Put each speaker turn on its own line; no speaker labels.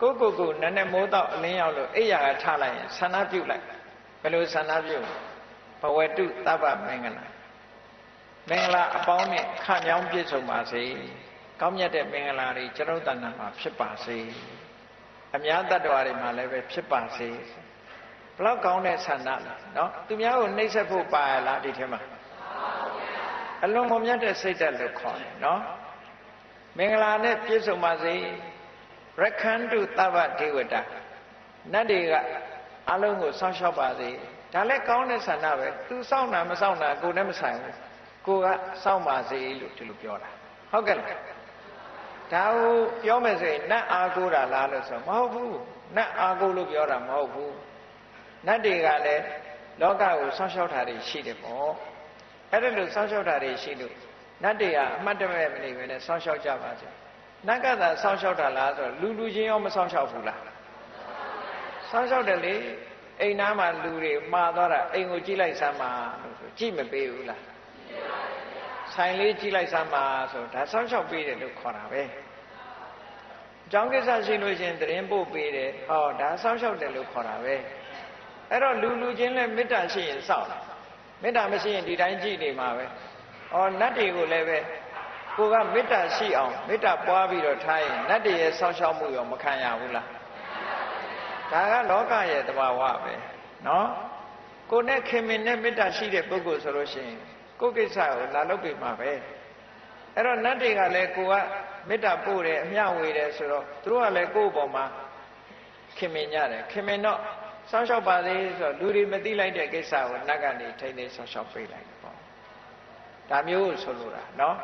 ကိုကိုကိုနည်းနည်းမိုးတော့အလင်းရောက်လို့အိယာကထားလိုက်ရင်ဆန္ဒပြုတ်လိုက်ဘယ်လိုဆန္ဒပြုတ်ဘဝတုတပ္ပမင်္ဂလာမင်္ဂလာအပေါင်းနဲ့ခမြောင်းပြည့်စုံပါစေကောင်းမြတ်တဲ့မင်္ဂလာတွေကျွန်ုပ်တဏ္ဍာမှာဖြစ်ပါစေအများတ attva တွေမှာလည်းပဲဖြစ်ပါစေဘလောက်ကောင်းတဲ့ဆန္ဒလားနော်သူများကိုနှိပ်စက်ဖို့ပါရလားဒီထဲမှာအလွန်မမြတ်တဲ့စိတ်ဓာတ်လို့ခေါ်တယ်နော်မင်္ဂလာနဲ့ပြည့်စုံပါစေ ရခန္တုသဗ္ဗဒေဝတာနတ်တွေကအလုံးကိုစောင့်ရှောက်ပါစေဒါလည်းကောင်းတဲ့ဆန္ဒပဲသူစောင့်တာမစောင့်တာကိုယ်နဲ့မဆိုင်ဘူးကိုကစောင့်ပါစေလို့ဒီလိုပြောတာဟုတ်ကဲ့လားဒါကိုပြောမယ်ဆိုရင်နတ်အားကိုးတာလားလို့ဆိုမဟုတ်ဘူးနတ်အားကိုးလို့ပြောတာမဟုတ်ဘူးနတ်တွေကလည်းလောကကိုစောင့်ရှောက်တာတွေရှိတယ်ပေါ့အဲ့ဒါလို့စောင့်ရှောက်တာတွေရှိလို့နတ်တွေကအမှတ်တမဲ့မနေဘဲနဲ့စောင့်ရှောက်ကြပါစေ နတ်ကသာစောင့်ရှောက်တာလားဆိုတော့လူလူချင်းရောမစောင့်ရှောက်ဘူးလားစောင့်ရှောက်တယ်လေအိမ်သားမှာလူတွေမှာသွားတာအိမ်ကိုကြည့်လိုက်စမ်းပါလို့ဆိုကြည့်မပေးဘူးလားဆိုင်လေးကြည့်လိုက်စမ်းပါဆိုဒါစောင့်ရှောက်ပေးတယ်လို့ခေါ်တာပဲအကြောင်းကိစ္စရှိလို့ရှင်သတင်းပို့ပေးတယ်ဟောဒါစောင့်ရှောက်တယ်လို့ခေါ်တာပဲအဲ့တော့လူလူချင်းလည်းမေတ္တာရှိရင်စောင့်မေတ္တာမရှိရင်ဒီတိုင်းကြည့်နေမှာပဲဩနတ်တွေကိုလည်းပဲ ကိုကမေတ္တာရှိအောင်မေတ္တာပွားပြီးတော့ထားရင်နတ်တွေရဲ့စောင့်ရှောက်မှုရောမခံရဘူးလားဒါကလောကရဲ့တဘာဝပဲနော်ကိုနဲ့ခင်မင်နဲ့မေတ္တာရှိတဲ့ပုဂ္ဂိုလ်ဆိုလို့ရှိရင်ကိုကိစ္စကိုလာလုပ်ပေးမှာပဲအဲ့တော့နတ်တွေကလည်းကိုကမေတ္တာပို့တယ်အမျှဝေတယ်ဆိုတော့သူတို့ကလည်းကိုယ့်ဘောမှာခင်မင်ကြတယ်ခင်မင်တော့စောင့်ရှောက်ပါသေးဆိုတော့လူတွေမသိလိုက်တဲ့ကိစ္စကိုနတ်ကနေထိန်းသိမ်းစောင့်ရှောက်ပေးလိုက်တယ်ပေါ့ဒါမျိုးဆိုလိုတာနော်